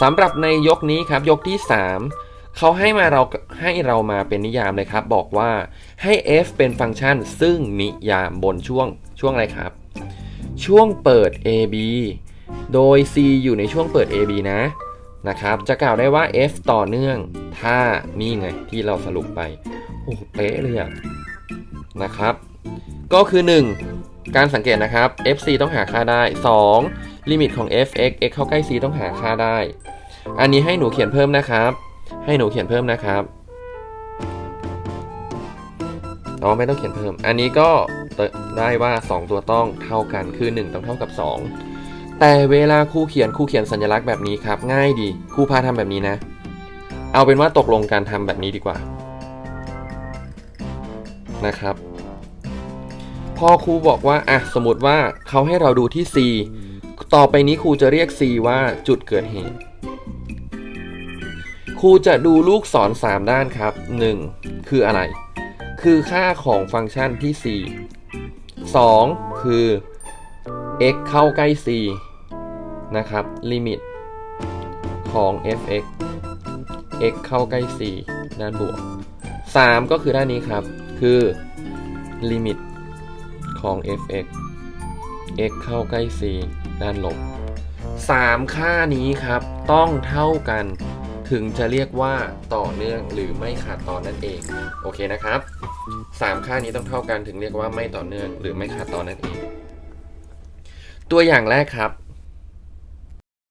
สำหรับในยกนี้ครับยกที่ 3 เขาให้มาเราให้เรามาเป็นนิยามเลยครับ บอกว่าให้ f เป็นฟังก์ชัน ซึ่งนิยามบนช่วงช่วงอะไรครับ ช่วงเปิด AB โดย C อยู่ในช่วงเปิด AB นะนะครับจะกล่าวได้ว่า f ต่อเนื่อง ถ้านี่ไงที่เราสรุปไปโอ้เป๊ะเลยอะนะครับ ก็คือ 1 การสังเกตนะครับ fc ต้องหาค่าได้ 2 ลิมิตของ fx x เข้าใกล้ c ต้องหาค่าได้ อันนี้ให้หนูเขียนเพิ่มนะครับ ให้หนูเขียนเพิ่มนะครับอ๋อไม่ต้องเขียนเพิ่ม อันนี้ก็ได้ว่า 2 ตัวต้องเท่ากันคือ 1 ต้องเท่ากับ 2 แต่เวลาครูเขียนครูเขียนสัญลักษณ์แบบนี้ครับ ง่ายดีครูพาทำแบบนี้นะ เอาเป็นว่าตกลงการทำแบบนี้ดีกว่านะครับพอครูบอกว่าอะสมมติว่าเขาให้เราดูที่ C ต่อไปนี้ครูจะเรียก C ว่าจุดเกิดเหตุ ครูจะดูลูกศร 3 ด้านครับ 1. คืออะไร คือค่าของฟังก์ชันที่ C 2. คือ x เข้าใกล้ C นะครับ ลิมิตของ fx x เข้าใกล้ C ด้านบวก 3 ก็คือด้านนี้ครับ คือ ลิมิตของ fx x เข้าใกล้ c ด้านลบ 3 ค่านี้ครับต้องเท่ากันถึงจะเรียกว่าต่อเนื่องหรือไม่ขาดตอนนั่นเอง โอเคนะครับ 3 ค่านี้ต้องเท่ากันถึงเรียกว่าไม่ต่อเนื่องหรือไม่ขาดตอนนั่นเอง ตัวอย่างแรกครับ